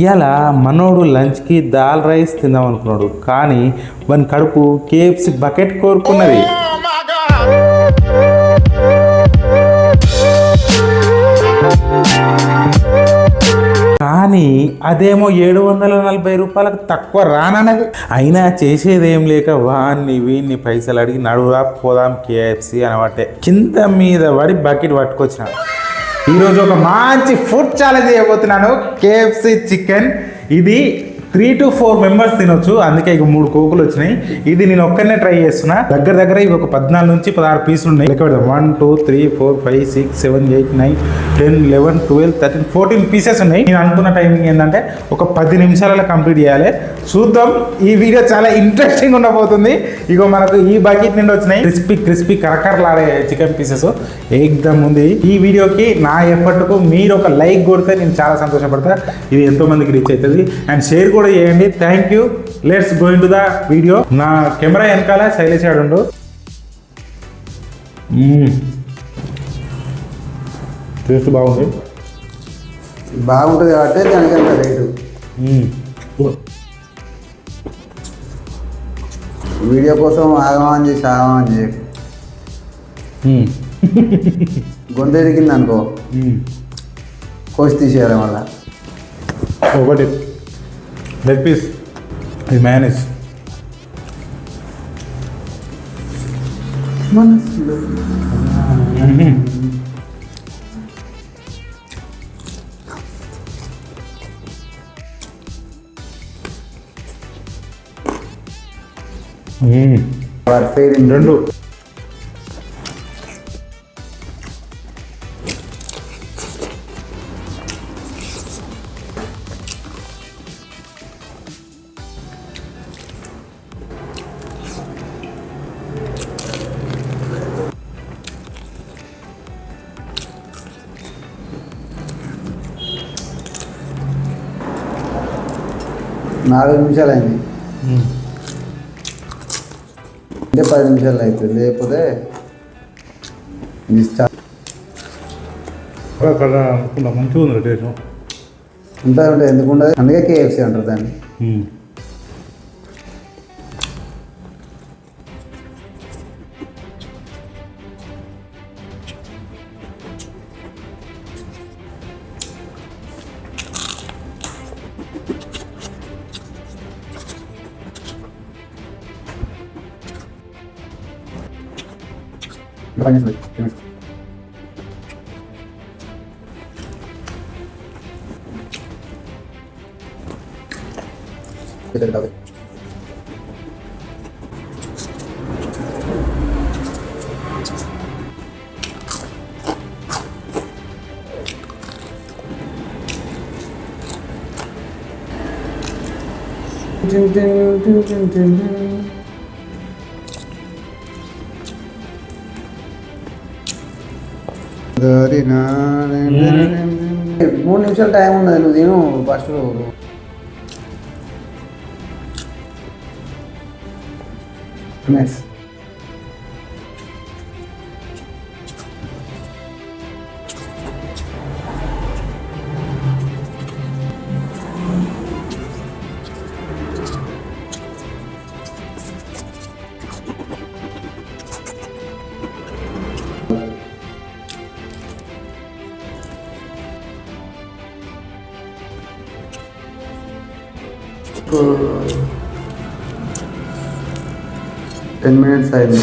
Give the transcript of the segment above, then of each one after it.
ఇవాళ మనోడు లంచ్కి దాల్ రైస్ తిందాం అనుకున్నాడు. కానీ వాని కడుపు కేఎఫ్సి బకెట్ కోరుకున్నది. కానీ అదేమో ఏడు వందల నలభై రూపాయలకు తక్కువ రానన్నది. అయినా చేసేదేం లేక వాన్ని వీన్ని పైసలు అడిగి నడురా పోదాం కేఎఫ్సి అనబట్టే కింద మీద పడి బకెట్ పట్టుకొచ్చిన. ఈరోజు ఒక మంచి ఫుడ్ ఛాలెంజ్ చేయబోతున్నాను. కేఎఫ్సి చికెన్ ఇది త్రీ టు ఫోర్ మెంబర్స్ తినొచ్చు. అందుకే ఇక మూడు కోకులు వచ్చినాయి. ఇది నేను ఒక్కనే ట్రై చేస్తున్నా. దగ్గర దగ్గర ఇవి ఒక పద్నాలుగు నుంచి పదహారు పీసులు ఉన్నాయి. లెక్క పెడదాం. One two three four five six seven eight nine ten eleven twelve thirteen fourteen pieces ఉన్నాయి. నేను అనుకున్న టైమింగ్ ఏంటంటే ఒక పది నిమిషాలలో కంప్లీట్ చేయాలి. చూద్దాం. ఈ వీడియో చాలా ఇంట్రెస్టింగ్ ఉండబోతుంది. ఇగో మనకు ఈ బకెట్ నుండి వచ్చినాయి. క్రిస్పీ క్రిస్పీ కరకరలాడే చికెన్ పీసెస్. ఏకదమ్ ఉంది. ఈ వీడియోకి నా ఎఫర్ట్కు మీరు ఒక లైక్ కొడితే నేను చాలా సంతోషపడతా. ఇది ఎంతో మందికి రీచ్ అవుతుంది. అండ్ షేర్ కూడా చేయండి. Thank you let's going to the video నా కెమెరా వెనకాల శైలేష్ ఆడుండు టేస్ట్ బాగుంది. బాగుంటుంది కాబట్టి దానికి అంత రేటు. వీడియో కోసం ఆగమని చేసి ఆగమని మ్మ్. గొంతు ఎదిగింది అనుకో. కోసి తీసేయాలి మళ్ళా. ఒకటి. లెగ్ పీస్ ఇది మ్యానేజ్ వారి పేరు రెండు నాలుగు నిమిషాలు అయింది. అంటే పది నిమిషాలు అవుతుంది. లేకపోతే అక్కడ మంచిగా ఉంది టేస్ట్ ఉంటుంది ఉంటుంది ఎందుకు ఉండదు? అందుకే కేఎఫ్సీ అంటారు దాన్ని. 了解です。了解す。出てるだけ。do do మూడు నిమిషాలు టైం ఉన్నది నువ్వు తిను ఫస్ట్ నెక్స్ట్ టెన్ మినిట్స్ అయింది.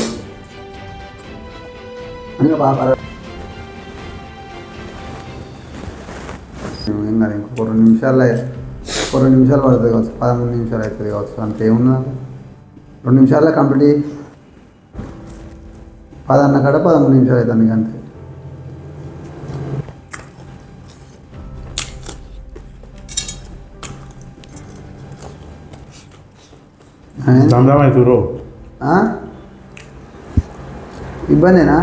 ఇంకా బాగా ఏం కాదు ఇంకొక రెండు నిమిషాలు ఒక రెండు నిమిషాలు పడుతుంది కావచ్చు పదమూడు నిమిషాలు అవుతుంది కావచ్చు అంత ఏమున్నా రెండు నిమిషాల్లో కంప్లీట్ పదన్న కాడ పదమూడు నిమిషాలు అవుతుంది అంతే. దందామై ఆ? ఇబ్బందేనా?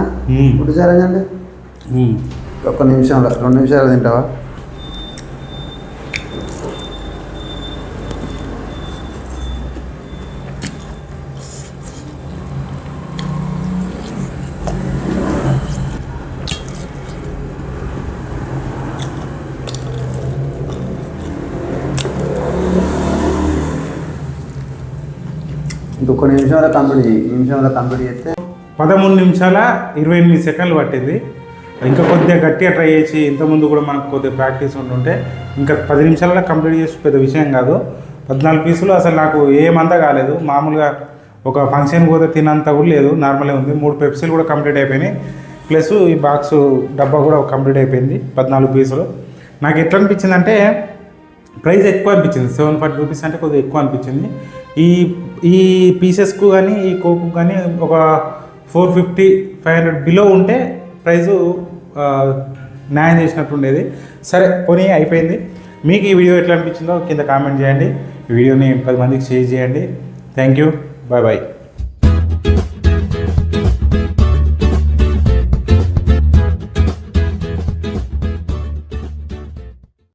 ఫుడ్ అంటే ఒక్క నిమిషంలో రెండు నిమిషాలు తింటావా? ఇంకొక నిమిషంలో కంప్లీట్ చేయి. నిమిషంలో కంప్లీట్ చేస్తే పదమూడు నిమిషాల ఇరవై ఎనిమిది సెకండ్లు పట్టింది. ఇంకా కొద్దిగా గట్టిగా ట్రై చేసి ఇంతకుముందు కూడా మనకు కొద్దిగా ప్రాక్టీస్ ఉంటుంటే ఇంకా పది నిమిషాలలో కంప్లీట్ చేసి పెద్ద విషయం కాదు. పద్నాలుగు పీసులు అసలు నాకు ఏమంతా కాలేదు. మామూలుగా ఒక ఫంక్షన్ పోతే తినంత కూడా లేదు. నార్మలే ఉంది. మూడు పెప్సీలు కూడా కంప్లీట్ అయిపోయినాయి. ప్లస్ ఈ బాక్స్ డబ్బా కూడా కంప్లీట్ అయిపోయింది పద్నాలుగు పీసులు. నాకు ఎట్లా అనిపించింది అంటే ప్రైస్ ఎక్కువ అనిపించింది. సెవెన్ ఫార్టీ రూపీస్ అంటే కొద్దిగా ఎక్కువ అనిపించింది. ఈ ఈ పీసెస్కు కానీ ఈ కోకు కానీ ఒక four fifty five hundred below ఉంటే ప్రైజు న్యాయం చేసినట్టు ఉండేది సరే పోనీ అయిపోయింది. మీకు ఈ వీడియో ఎట్లా అనిపించిందో కింద కామెంట్ చేయండి. ఈ వీడియోని పది మందికి షేర్ చేయండి. Thank you. Bye bye.